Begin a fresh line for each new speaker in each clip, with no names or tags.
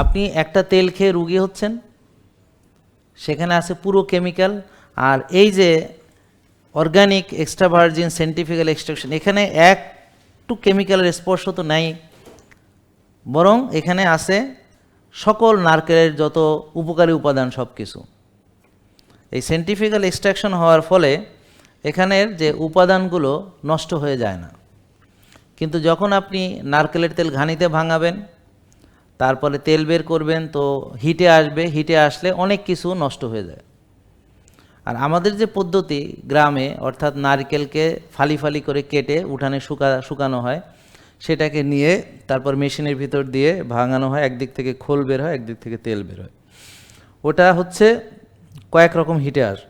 আপনি একটা তেল খেয়ে রুগী হচ্ছেন, সেখানে আছে পুরো কেমিক্যাল আর এই যে organic extra virgin scientifical extraction এখানে একটু কেমিক্যালের স্পর্শ তো নাই, বরং এখানে আছে সকল নারকেলের যত উপকারী উপাদান সব কিছু এই সেন্টিফিক্যাল এক্সট্রাকশন হওয়ার ফলে এখানের যে উপাদানগুলো নষ্ট হয়ে যায় না। কিন্তু যখন আপনি নারকেলের তেল ঘানিতে ভাঙাবেন তারপরে তেল বের করবেন, তো হিটে আসবে হিটে আসলে অনেক কিছু নষ্ট হয়ে যায়। আর আমাদের যে পদ্ধতি গ্রামে, অর্থাৎ নারকেলকে ফালি ফালি করে কেটে উঠানে শুকা, শুকানো হয়, সেটাকে নিয়ে তারপর মেশিনের ভিতর দিয়ে ভাঙানো হয়, একদিক থেকে খোল বের হয়, একদিক থেকে তেল বের হয়। ওটা হচ্ছে কয়েক রকম হিটে আস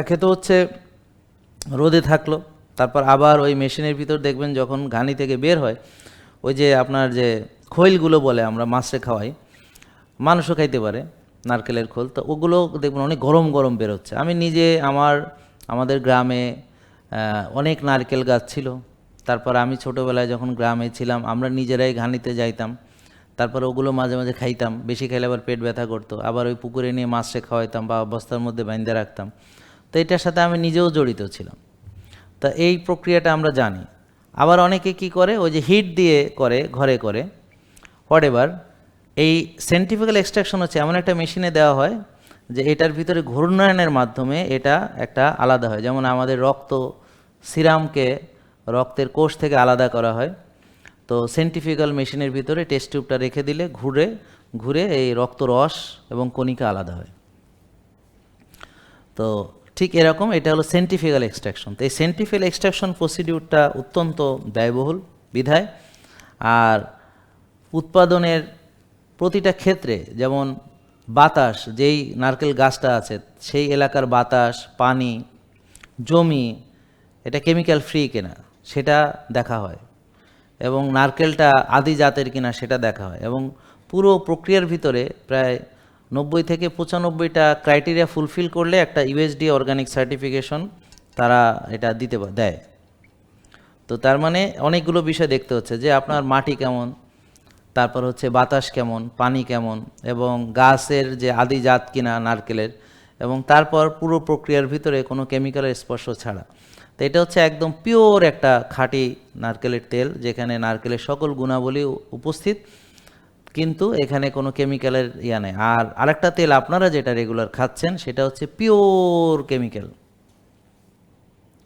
একে তো হচ্ছে রোদে থাকল, তারপর আবার ওই মেশিনের ভিতর দেখবেন যখন ঘানি থেকে বের হয়, ওই যে আপনার যে খৈলগুলো বলে আমরা মাছে খাওয়াই, মানুষও খাইতে পারে, নারকেলের খোল, তো ওগুলো দেখবেন অনেক গরম গরম বেরোচ্ছে। আমি নিজে আমার, আমাদের গ্রামে অনেক নারকেল গাছ ছিল। তারপর আমি ছোটোবেলায় যখন গ্রামে ছিলাম, আমরা নিজেরাই ঘানিতে যাইতাম। তারপর ওগুলো মাঝে মাঝে খাইতাম। বেশি খাইলে আবার পেট ব্যথা করতো। আবার ওই পুকুরে নিয়ে মাছটা খাওয়াইতাম বা বস্তার মধ্যে বাইন্দে রাখতাম। তো এটার সাথে আমি নিজেও জড়িত ছিলাম। তা এই প্রক্রিয়াটা আমরা জানি। আবার অনেকে কি করে, ওই যে হিট দিয়ে করে, ঘরে করে হোয়াট এভার এই সেন্টিফিক্যাল এক্সট্রাকশন হচ্ছে এমন একটা মেশিনে দেওয়া হয় যে এটার ভিতরে ঘূর্ণায়নের মাধ্যমে এটা একটা আলাদা হয়। যেমন আমাদের রক্ত সিরামকে রক্তের কোষ থেকে আলাদা করা হয়। তো সেন্টিফিক্যাল মেশিনের ভিতরে টেস্ট টিউবটা রেখে দিলে ঘুরে ঘুরে এই রক্ত রস এবং কণিকা আলাদা হয়। তো ঠিক এরকম এটা হলো সেন্টিফিক্যাল এক্সট্রাকশন তো এই সেন্টিফিক্যাল এক্সট্রাকশন প্রসিডিউরটা অত্যন্ত ব্যয়বহুল বিধায়। আর উৎপাদনের প্রতিটা ক্ষেত্রে, যেমন বাতাস, যেই নারকেল গাছটা আছে, সেই এলাকার বাতাস, পানি, জমি, এটা কেমিক্যাল ফ্রি কিনা, সেটা দেখা হয়। এবং নারকেলটা আদি জাতের কিনা, সেটা দেখা হয়। এবং পুরো প্রক্রিয়ার ভিতরে প্রায় নব্বই থেকে পঁচানব্বইটা ক্রাইটেরিয়া ফুলফিল করলে একটা ইউএসডি অর্গানিক সার্টিফিকেশন তারা এটা দিতে দেয়। তো তার মানে অনেকগুলো বিষয় দেখতে হচ্ছে যে আপনার মাটি কেমন তারপর হচ্ছে বাতাস কেমন, পানি কেমন এবং গাছের যে আদি জাত কিনা নারকেলের এবং তারপর পুরো প্রক্রিয়ার ভিতরে কোনো কেমিক্যালের স্পর্শ ছাড়া। তো এটা হচ্ছে একদম পিওর একটা খাঁটি নারকেলের তেল যেখানে নারকেলের সকল গুণাবলী উপস্থিত। কিন্তু এখানে কোনো কেমিক্যালের ইয়া নেই। আর আরেকটা তেল আপনারা যেটা রেগুলার খাচ্ছেন সেটা হচ্ছে পিওর কেমিক্যাল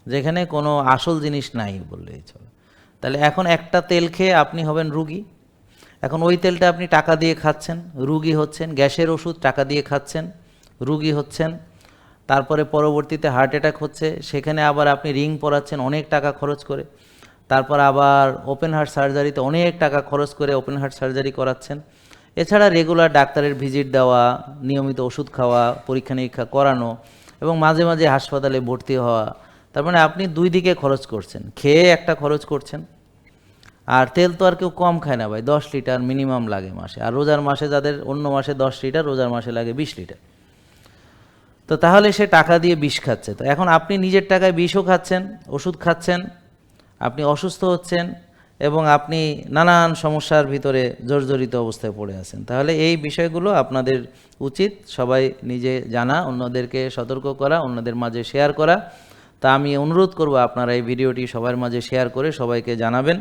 যেখানে কোনো আসল জিনিস নাই বললেই চলে। তাহলে এখন একটা তেল খেয়ে আপনি হবেন রুগী। এখন ওই তেলটা আপনি টাকা দিয়ে খাচ্ছেন, রুগী হচ্ছেন, গ্যাসের ওষুধ টাকা দিয়ে খাচ্ছেন, রুগী হচ্ছেন, তারপরে পরবর্তীতে হার্ট অ্যাটাক হচ্ছে, সেখানে আবার আপনি রিং পরাচ্ছেন অনেক টাকা খরচ করে, তারপর আবার ওপেন হার্ট সার্জারিতে অনেক টাকা খরচ করে ওপেন হার্ট সার্জারি করাচ্ছেন। এছাড়া রেগুলার ডাক্তারের ভিজিট দেওয়া, নিয়মিত ওষুধ খাওয়া, পরীক্ষা নিরীক্ষা করানো এবং মাঝে মাঝে হাসপাতালে ভর্তি হওয়া, তার মানে আপনি দুই দিকে খরচ করছেন, খেয়ে একটা খরচ করছেন। আর তেল তো আর কেউ কম খায় না ভাই, দশ লিটার মিনিমাম লাগে মাসে। আর রোজার মাসে যাদের অন্য মাসে দশ লিটার, রোজার মাসে লাগে বিশ লিটার। তো তাহলে সে টাকা দিয়ে বিষ খাচ্ছে। তো এখন আপনি নিজের টাকায় বিষও খাচ্ছেন, ওষুধ খাচ্ছেন, আপনি অসুস্থ হচ্ছেন, এবং আপনি নানান সমস্যার ভিতরে জর্জরিত অবস্থায় পড়ে আছেন। তাহলে এই বিষয়গুলো আপনাদের উচিত সবাই নিজে জানা, অন্যদেরকে সতর্ক করা, অন্যদের মাঝে শেয়ার করা। তা আমি অনুরোধ করব আপনারা এই ভিডিওটি সবার মাঝে শেয়ার করে সবাইকে জানাবেন।